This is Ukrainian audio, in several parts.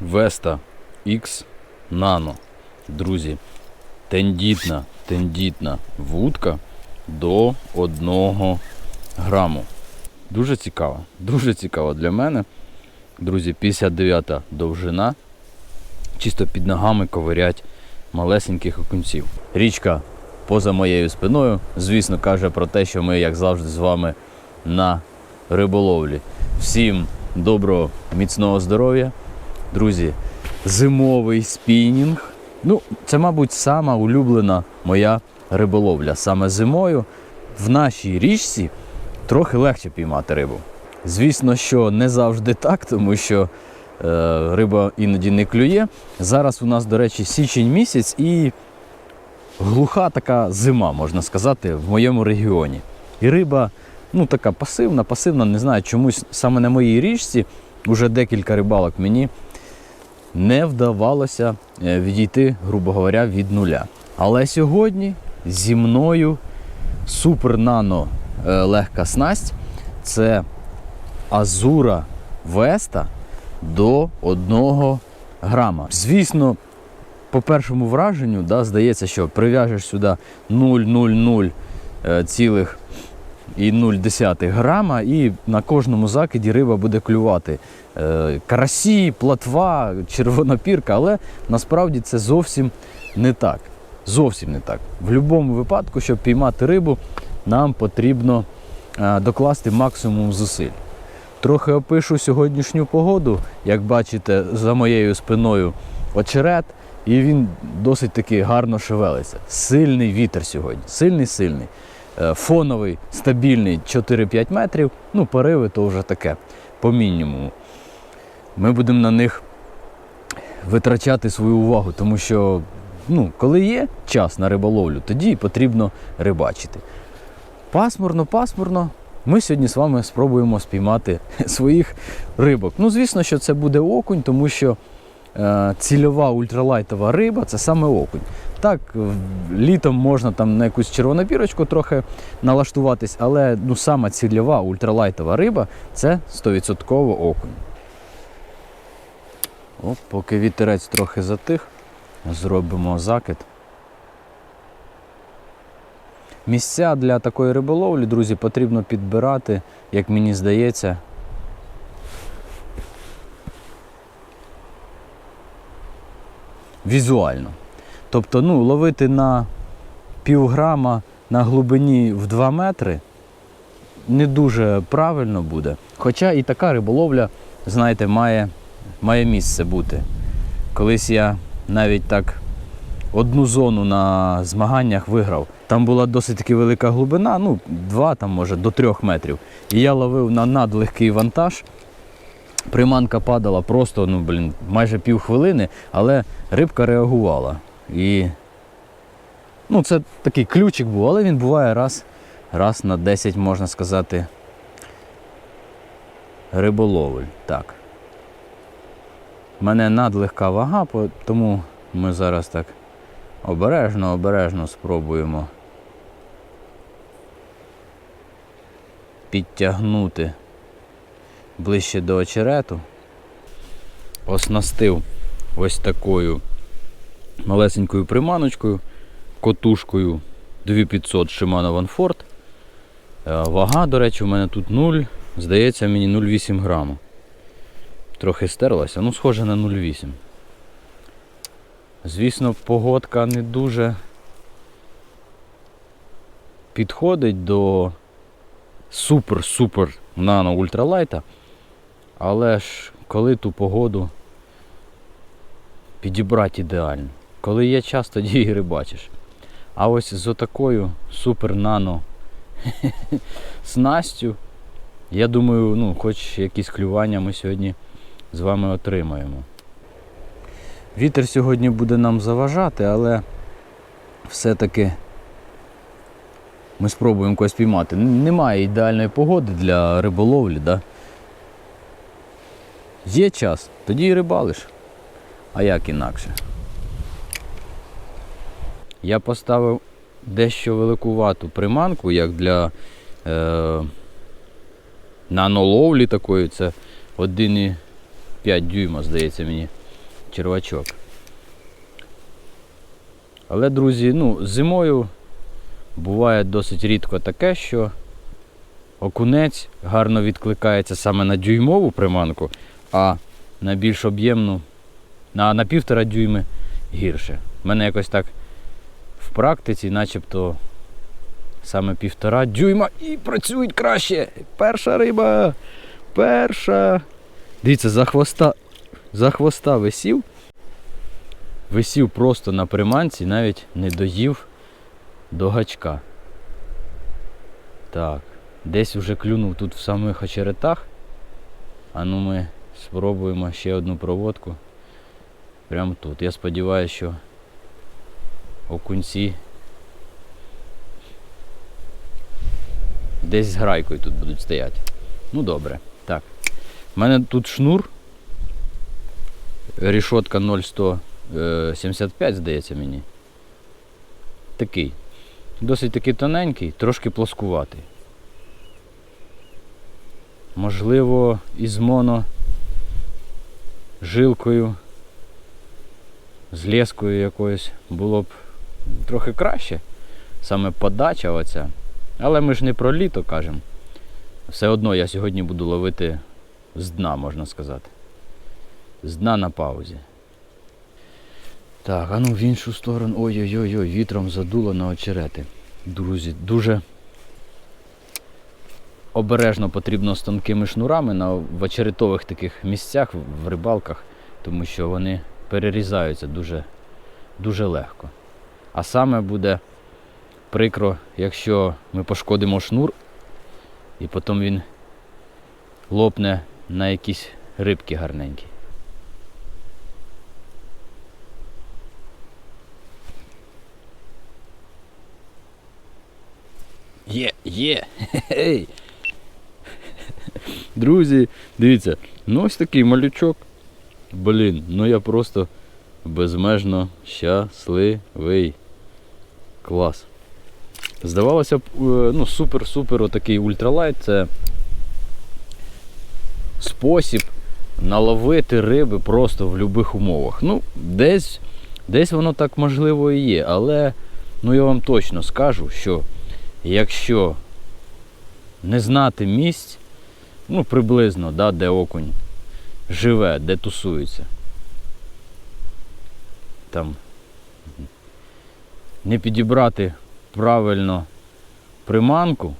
Vesta X Nano. Друзі, тендітна, тендітна вудка до 1 граму. Дуже цікаво, дуже цікаво для мене. Друзі, 59 довжина. Чисто під ногами ковирять малесеньких окунців. Річка поза моєю спиною, звісно, каже про те, що ми, як завжди, з вами на риболовлі. Всім доброго, міцного здоров'я. Друзі, зимовий спінінг. Ну, це, мабуть, сама улюблена моя риболовля. Саме зимою в нашій річці трохи легше піймати рибу. Звісно, що не завжди так, тому що е, риба іноді не клює. Зараз у нас, до речі, січень місяць і глуха така зима, можна сказати, в моєму регіоні. І риба, ну така пасивна, пасивна, не знаю, чомусь саме на моїй річці вже декілька рибалок мені не вдавалося е, відійти, грубо говоря, від нуля. Але сьогодні зі мною супер нано е, легка снасть. Це Азура Веста до 1 грама. Звісно, по першому враженню, да, здається, що прив'яжеш сюди 0,00 е, цілих і 0,1 грама, і на кожному закиді риба буде клювати. Е, Карасі, платва, червонопірка, але насправді це зовсім не так. Зовсім не так. В будь-якому випадку, щоб піймати рибу, нам потрібно е, докласти максимум зусиль. Трохи опишу сьогоднішню погоду. Як бачите, за моєю спиною очерет, і він досить таки гарно шевелиться. Сильний вітер сьогодні, сильний сильний. Е, Фоновий, стабільний 4-5 метрів. Ну, пориви то вже таке, по мінімуму. Ми будемо на них витрачати свою увагу, тому що ну, коли є час на риболовлю, тоді потрібно рибачити. Пасмурно, пасмурно. Ми сьогодні з вами спробуємо спіймати своїх рибок. Ну, звісно, що це буде окунь, тому що е, цільова ультралайтова риба це саме окунь. Так, літом можна там на якусь червонопірочку трохи налаштуватись, але ну, сама цільова ультралайтова риба це 100% окунь. О, поки вітерець трохи затих, зробимо закид. Місця для такої риболовлі, друзі, потрібно підбирати, як мені здається. Візуально. Тобто, ну, ловити на півграма на глибині в 2 метри не дуже правильно буде. Хоча і така риболовля, знаєте, має, має місце бути. Колись я навіть так одну зону на змаганнях виграв. Там була досить таки велика глибина, ну, 2 там, може, до 3 метрів. І я ловив на надлегкий вантаж. Приманка падала просто, ну, блін, майже півхвилини, але рибка реагувала. І ну, це такий ключик був, але він буває раз, раз на 10, можна сказати, риболовель. Так. У мене надлегка вага, тому ми зараз так обережно, обережно спробуємо підтягнути ближче до очерету. Оснастив ось такою малесенькою приманочкою, котушкою 2500 Shimano Vanford. Е, Вага, до речі, у мене тут 0, здається, мені 0,8 граму. Трохи стерлася, ну схоже на 0,8. Звісно, погодка не дуже підходить до супер-супер нано ультралайта. Але ж коли ту погоду підібрати ідеально. Коли є час, тоді і рибачиш. А ось з отакою супер нано снастю, я думаю, ну, хоч якісь клювання ми сьогодні з вами отримаємо. Вітер сьогодні буде нам заважати, але все-таки ми спробуємо когось піймати. Немає ідеальної погоди для риболовлі, да? Є час, тоді і рибалиш. А як інакше? Я поставив дещо великувату приманку, як для е, наноловлі такої. Це 1,5 дюйма, здається мені. червачок. Але, друзі, ну, зимою буває досить рідко таке, що окунець гарно відкликається саме на дюймову приманку, а на більш об'ємну, на, на півтора дюйми гірше. У мене якось так в практиці, начебто саме півтора дюйма і працюють краще. Перша риба. Перша. Дивіться, за хвоста, за хвоста висів. Висів просто на приманці, навіть не доїв до гачка. Так, десь вже клюнув тут в самих очеретах. А ну ми спробуємо ще одну проводку. Прямо тут. Я сподіваюся, що окунці десь з грайкою тут будуть стояти. Ну добре. Так. У мене тут шнур. Рішотка 0,175, здається мені. Такий. Досить таки тоненький, трошки плоскуватий. Можливо, із моно жилкою, з лескою якоюсь було б трохи краще. Саме подача оця. Але ми ж не про літо кажемо. Все одно я сьогодні буду ловити з дна, можна сказати. З дна на паузі. Так, а ну в іншу сторону. Ой-ой-ой, вітром задуло на очерети. Друзі, дуже обережно потрібно з тонкими шнурами на в очеретових таких місцях, в рибалках, тому що вони перерізаються дуже, дуже легко. А саме буде прикро, якщо ми пошкодимо шнур, і потім він лопне на якісь рибки гарненькі. Є, є! Хе-хей! Друзі, дивіться, ну ось такий малючок. Блін, ну я просто безмежно щасливий. Клас. Здавалося б, е, ну, супер-супер отакий ультралайт це спосіб наловити риби просто в будь-яких умовах. Ну, десь, десь воно так можливо і є, але ну, я вам точно скажу, що якщо не знати місць, ну, приблизно, да, де окунь живе, де тусується, там не підібрати правильно приманку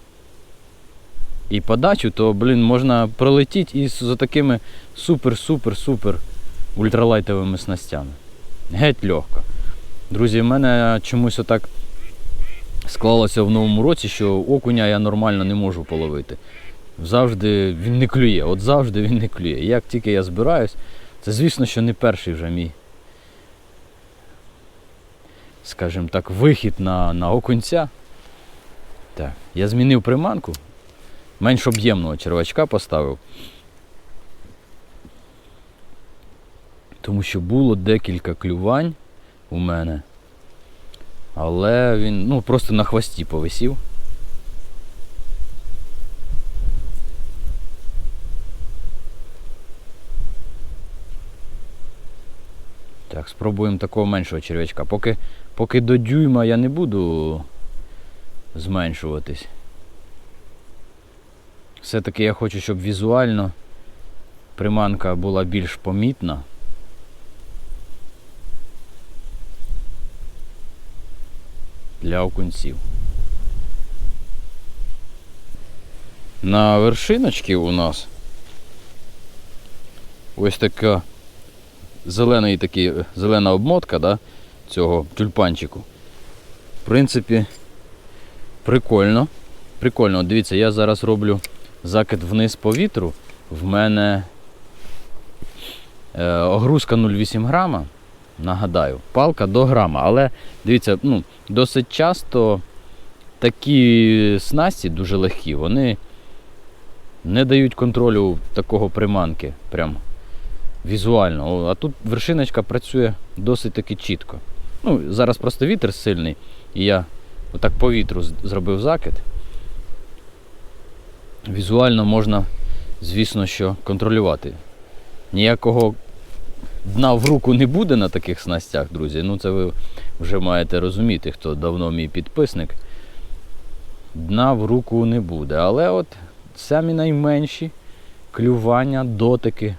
і подачу, то, блін, можна пролетіти із за такими супер-супер-супер ультралайтовими снастями. Геть легко. Друзі, в мене чомусь отак склалося в новому році, що окуня я нормально не можу половити. Завжди він не клює, от завжди він не клює. Як тільки я збираюсь, це звісно, що не перший вже мій скажімо так, вихід на, на окунця. Так, я змінив приманку, менш об'ємного червачка поставив. Тому що було декілька клювань у мене. Але він ну, просто на хвості повисів. Так, спробуємо такого меншого черв'ячка. Поки, поки до дюйма я не буду зменшуватись. Все-таки я хочу, щоб візуально приманка була більш помітна. Для окунців. На вершиночці у нас ось така зелений такий, зелена обмотка да, цього тюльпанчику. В принципі, прикольно. Прикольно. Дивіться, я зараз роблю закид вниз по вітру. В мене е, огрузка 0,8 грама. Нагадаю, палка до грама. Але дивіться, ну, досить часто такі снасті дуже легкі, вони не дають контролю такого приманки. Прям візуально. А тут вершиночка працює досить таки чітко. Ну, Зараз просто вітер сильний, і я отак по вітру зробив закид. Візуально можна, звісно, що контролювати. Ніякого дна в руку не буде на таких снастях, друзі. Ну це ви вже маєте розуміти, хто давно мій підписник. Дна в руку не буде. Але от самі найменші клювання, дотики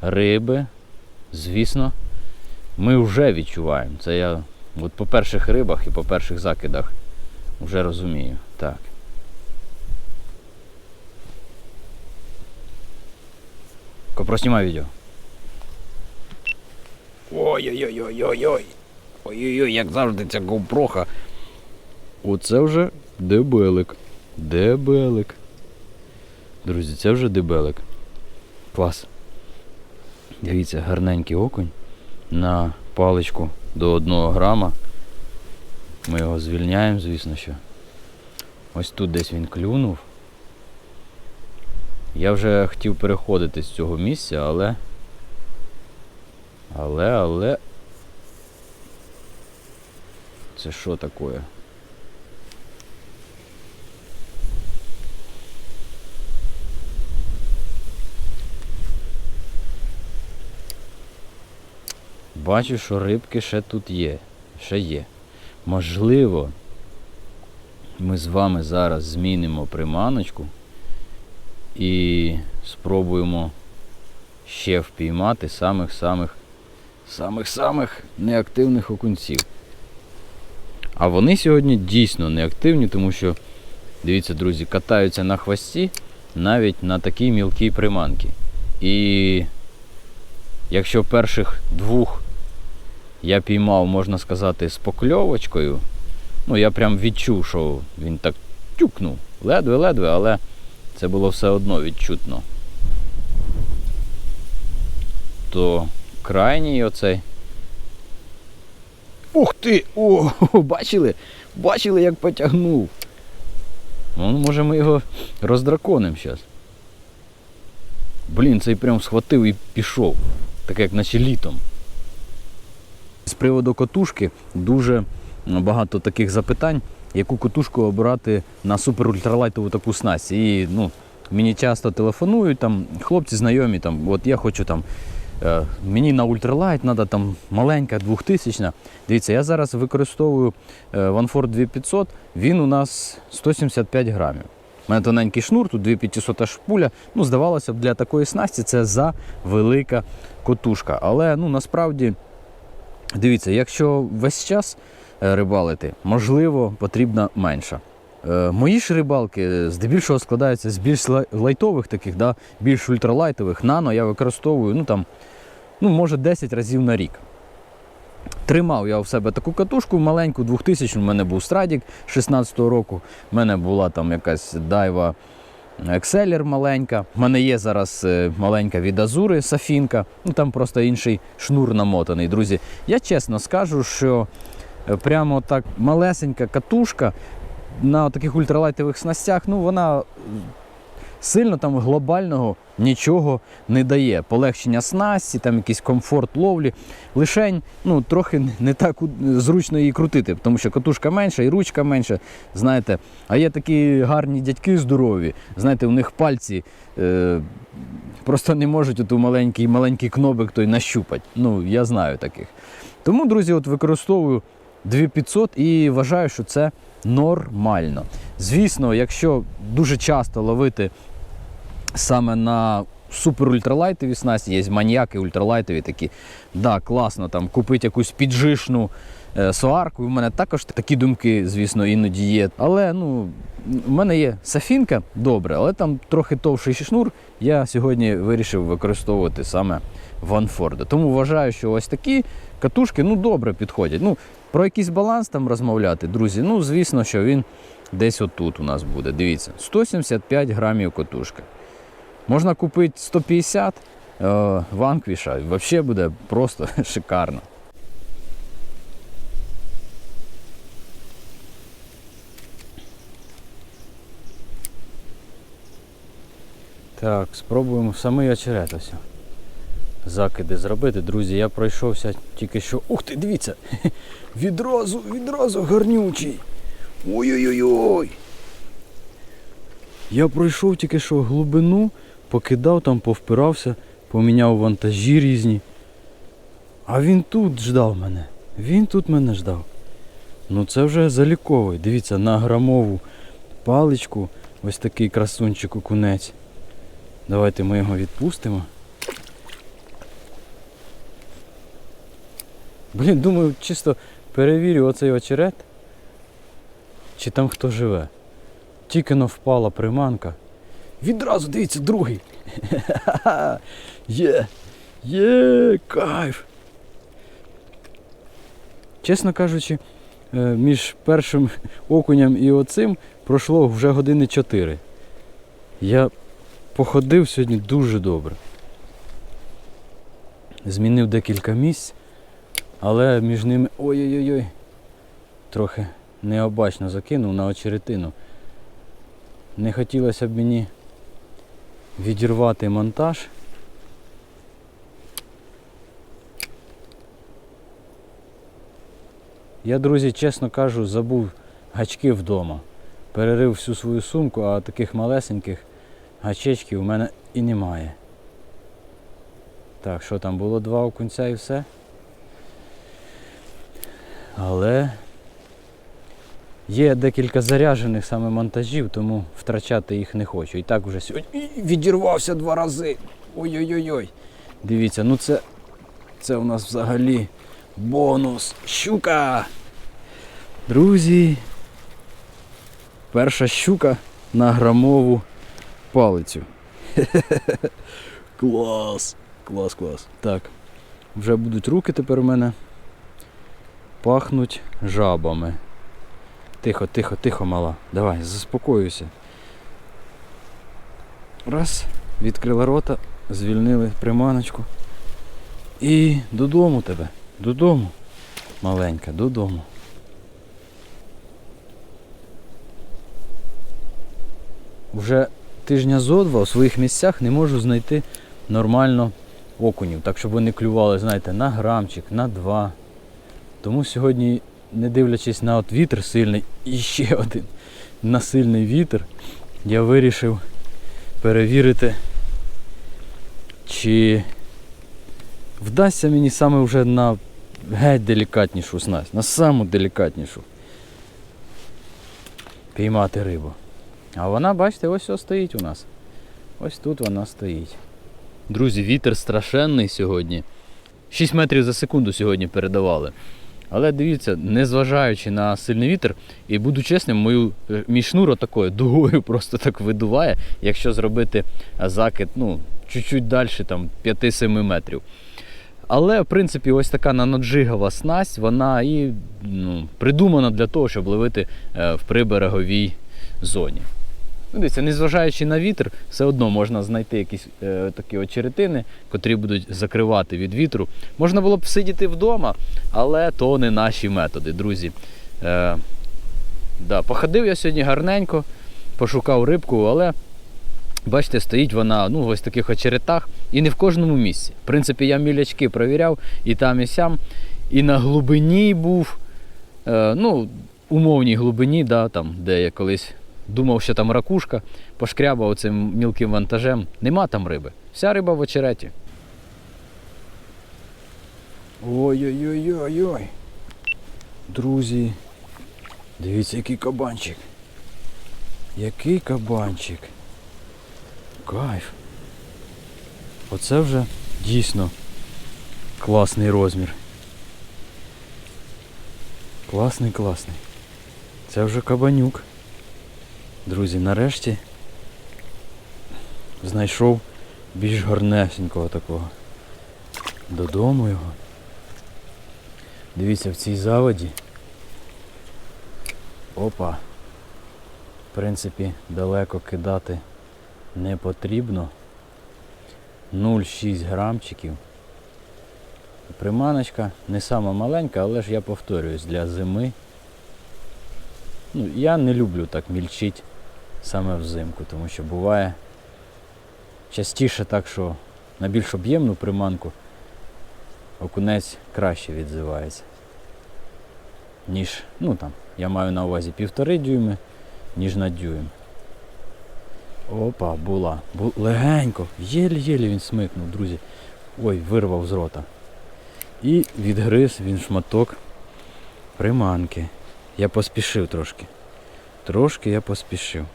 риби, звісно, ми вже відчуваємо. Це я от по перших рибах і по перших закидах вже розумію. Так. Проснимай відео. Ой-ой-ой-ой-ой-ой. Ой-ой-ой, як завжди ця говпроха. Оце вже дебелик. Дебелик. Друзі, це вже дебелик. Клас. Дивіться, гарненький окунь на паличку до 1 грама. Ми його звільняємо, звісно що. Ось тут десь він клюнув. Я вже хотів переходити з цього місця, але. Але, але. Це що таке? Бачу, що рибки ще тут є. Ще є. Можливо, ми з вами зараз змінимо приманочку і спробуємо ще впіймати самих-самих самих-самих неактивних окунців. А вони сьогодні дійсно неактивні, тому що, дивіться, друзі, катаються на хвості навіть на такій мілкій приманці. І якщо перших двох я піймав, можна сказати, з покльовочкою, ну я прям відчув, що він так тюкнув. Ледве-ледве, але це було все одно відчутно. То крайній оцей. Ух ти! О, бачили? Бачили, як потягнув. Ну, може ми його роздраконимо зараз. Блін, цей прям схватив і пішов. Так як наче літом. З приводу котушки дуже багато таких запитань, яку котушку обирати на супер-ультралайтову таку снасть. І ну, мені часто телефонують там хлопці знайомі, там, от я хочу там. е, Мені на ультралайт треба там маленька, двохтисячна. Дивіться, я зараз використовую е, OneFord 2500, він у нас 175 грамів. У мене тоненький шнур, тут 2500 шпуля. Ну, здавалося б, для такої снасті це за велика котушка. Але ну, насправді, дивіться, якщо весь час е, рибалити, можливо, потрібна менша. Е, Мої ж рибалки здебільшого складаються з більш лайтових таких, да, більш ультралайтових. Нано я використовую ну, там, ну, може 10 разів на рік. Тримав я у себе таку катушку маленьку, 2000 у мене був страдік 16-го року. У мене була там якась дайва Exceller маленька. У мене є зараз е, маленька від Азури Сафінка. Ну там просто інший шнур намотаний. Друзі, я чесно скажу, що е, прямо так малесенька катушка на таких ультралайтових снастях, ну вона сильно там глобального нічого не дає. Полегшення снасті, там якийсь комфорт ловлі. Лишень ну, трохи не так зручно її крутити, тому що катушка менша і ручка менша. Знаєте, а є такі гарні дядьки здорові. Знаєте, у них пальці е, просто не можуть оту маленький, маленький кнопик той нащупати. Ну, я знаю таких. Тому, друзі, от використовую 2500 і вважаю, що це нормально. Звісно, якщо дуже часто ловити саме на супер-ультралайтові снасті, є маніяки ультралайтові такі. Да, класно там купити якусь піджишну е, соарку. У мене також такі думки, звісно, іноді є. Але ну, у мене є сафінка, добре, але там трохи товший шнур. Я сьогодні вирішив використовувати саме Ванфорда. Тому вважаю, що ось такі катушки ну, добре підходять. Ну, про якийсь баланс там розмовляти, друзі. Ну, звісно, що він десь отут у нас буде. Дивіться, 175 грамів катушка. Можна купити 150 е, ванквіша, взагалі буде просто шикарно. Так, спробуємо самий очерет ось. Закиди зробити. Друзі, я пройшовся тільки що. Ух ти, дивіться! Відразу, відразу гарнючий. Ой-ой-ой-ой! Я пройшов тільки що глибину, покидав там, повпирався, поміняв вантажі різні. А він тут ждав мене. Він тут мене ждав. Ну це вже заліковий. Дивіться, на грамову паличку. Ось такий красунчик окунець. Давайте ми його відпустимо. Блін, думаю, чисто перевірю оцей очерет. Чи там хто живе. Тільки но впала приманка. Відразу дивіться, другий. Є. Є, кайф. Чесно кажучи, е, між першим окунем і оцим пройшло вже години 4. Я походив сьогодні дуже добре. Змінив декілька місць, але між ними. Ой-ой-ой. Трохи необачно закинув на очеретину. Не хотілося б мені відірвати монтаж. Я, друзі, чесно кажу, забув гачки вдома. Перерив всю свою сумку, а таких малесеньких гачечків у мене і немає. Так, що там було два окунця і все. Але є декілька заряджених саме монтажів, тому втрачати їх не хочу. І так вже сьогодні відірвався два рази. Ой-ой-ой. Дивіться, ну це, це у нас взагалі бонус. Щука! Друзі. Перша щука на грамову палицю. Клас! Клас, клас. Так. Вже будуть руки тепер у мене. Пахнуть жабами. Тихо, тихо, тихо, мала. Давай, заспокоюйся. Раз, відкрила рота, звільнили приманочку. І додому тебе. Додому. Маленька, додому. Вже тижня зо два у своїх місцях не можу знайти нормально окунів, так щоб вони клювали, знаєте, на грамчик, на два. Тому сьогодні, не дивлячись на от вітер сильний і ще один на сильний вітер, я вирішив перевірити, чи вдасться мені саме вже на геть делікатнішу снасть, на саму делікатнішу піймати рибу. А вона, бачите, ось ось стоїть у нас. Ось тут вона стоїть. Друзі, вітер страшенний сьогодні. 6 метрів за секунду сьогодні передавали. Але дивіться, незважаючи на сильний вітер, і буду чесним, мою, е, мій шнур отакою дугою просто так видуває, якщо зробити закид, ну, чуть-чуть далі, там 5-7 метрів. Але, в принципі, ось така наноджигова снасть, вона і ну, придумана для того, щоб ловити е, в прибереговій зоні. Ну, дивіться, незважаючи на вітер, все одно можна знайти якісь е, такі очеретини, котрі будуть закривати від вітру. Можна було б сидіти вдома, але то не наші методи, друзі. Е, да, походив я сьогодні гарненько, пошукав рибку, але бачите, стоїть вона ну, в ось таких очеретах і не в кожному місці. В принципі, я мілячки провіряв і там, і сям, і на глибині був. Е, ну, умовній глибині, да, там, де я колись думав, що там ракушка, пошкрябав цим мілким вантажем. Нема там риби. Вся риба в очереті. Ой-ой-ой-ой-ой. Друзі, дивіться, який кабанчик. Який кабанчик. Кайф. Оце вже дійсно класний розмір. Класний, класний. Це вже кабанюк. Друзі, нарешті знайшов більш гарнесенького такого. Додому його. Дивіться в цій заводі. Опа. В принципі, далеко кидати не потрібно. 0,6 грамчиків. Приманочка не сама маленька, але ж я повторююсь, для зими. Ну, я не люблю так мільчить саме взимку, тому що буває частіше так, що на більш об'ємну приманку окунець краще відзивається. Ніж, ну там, я маю на увазі півтори дюйми, ніж на дюйм. Опа, була. Бу... Легенько. Єлі-єлі він смикнув, друзі. Ой, вирвав з рота. І відгриз він шматок приманки. Я поспішив трошки. Трошки я поспішив.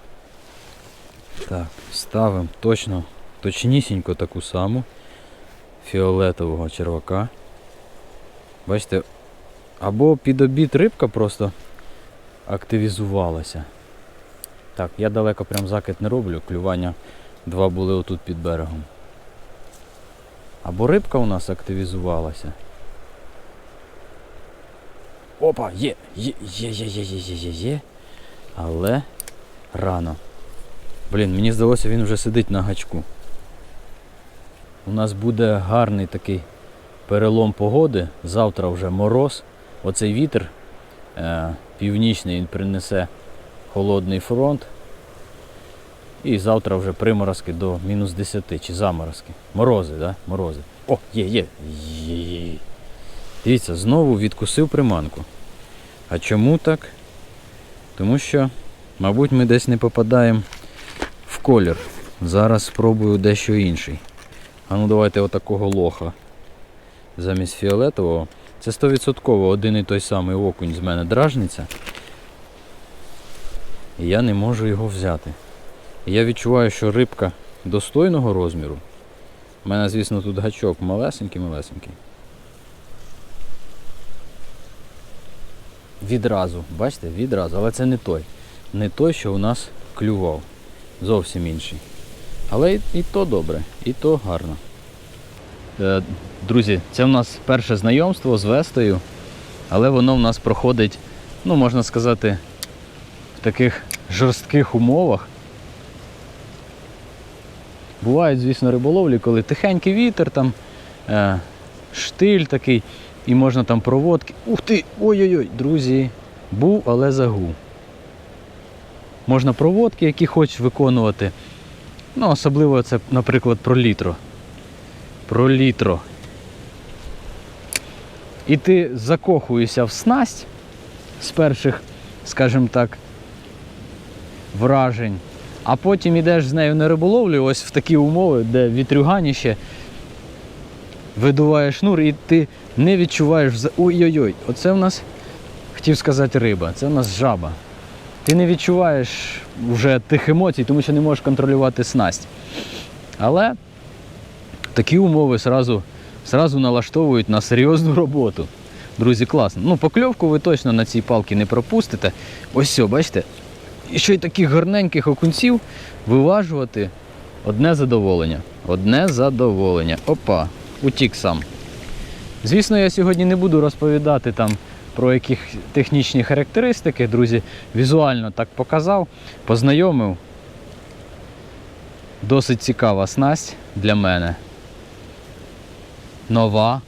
Так, ставимо точно, точнісінько таку саму фіолетового червака. Бачите, або під обід рибка просто активізувалася. Так, я далеко прям закид не роблю, клювання два були отут під берегом. Або рибка у нас активізувалася. Опа, є, є, є, є, є, є, є, є, є. Але рано. Блін, мені здалося, він вже сидить на гачку. У нас буде гарний такий перелом погоди. Завтра вже мороз. Оцей вітер е, північний він принесе холодний фронт. І завтра вже приморозки до мінус 10 чи заморозки. Морози, да? Морози. О, є, є. є, є. Дивіться, знову відкусив приманку. А чому так? Тому що, мабуть, ми десь не попадаємо колір. Зараз спробую дещо інший. А ну давайте отакого лоха замість фіолетового. Це 100% один і той самий окунь з мене дражниця. І я не можу його взяти. І я відчуваю, що рибка достойного розміру. У мене, звісно, тут гачок малесенький-малесенький. Відразу, бачите, відразу, але це не той. Не той, що у нас клював. Зовсім інший. Але і, і то добре, і то гарно. Е, друзі, це в нас перше знайомство з Вестою, але воно в нас проходить, ну можна сказати, в таких жорстких умовах. Бувають, звісно, риболовлі, коли тихенький вітер, там е, штиль такий, і можна там проводки. Ух ти! Ой-ой-ой, друзі, був, але загув. Можна проводки, які хочеш виконувати. Ну, особливо це, наприклад, про літро. Про літро. І ти закохуєшся в снасть з перших, скажімо так, вражень, а потім йдеш з нею на риболовлю, ось в такі умови, де вітрюганіще, видуває шнур, і ти не відчуваєш. Ой-ой-ой, оце в нас, хотів сказати, риба, це в нас жаба. Ти не відчуваєш вже тих емоцій, тому що не можеш контролювати снасть. Але такі умови сразу, сразу налаштовують на серйозну роботу. Друзі, класно. Ну, покльовку ви точно на цій палці не пропустите. Ось все, бачите? І ще й таких гарненьких окунців виважувати одне задоволення. Одне задоволення. Опа, утік сам. Звісно, я сьогодні не буду розповідати там про яких технічні характеристики, друзі, візуально так показав, познайомив. Досить цікава снасть для мене. Нова.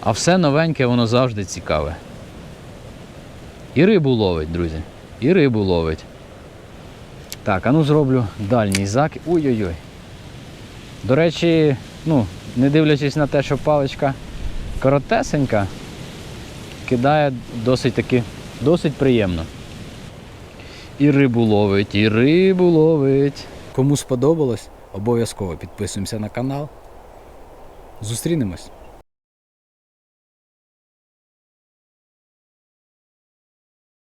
А все новеньке, воно завжди цікаве. І рибу ловить, друзі. І рибу ловить. Так, а ну зроблю дальній закид. Ой-ой-ой. До речі, ну, не дивлячись на те, що паличка коротесенька, кидає досить таки, досить приємно. І рибу ловить, і рибу ловить. Кому сподобалось, обов'язково підписуємося на канал. Зустрінемось.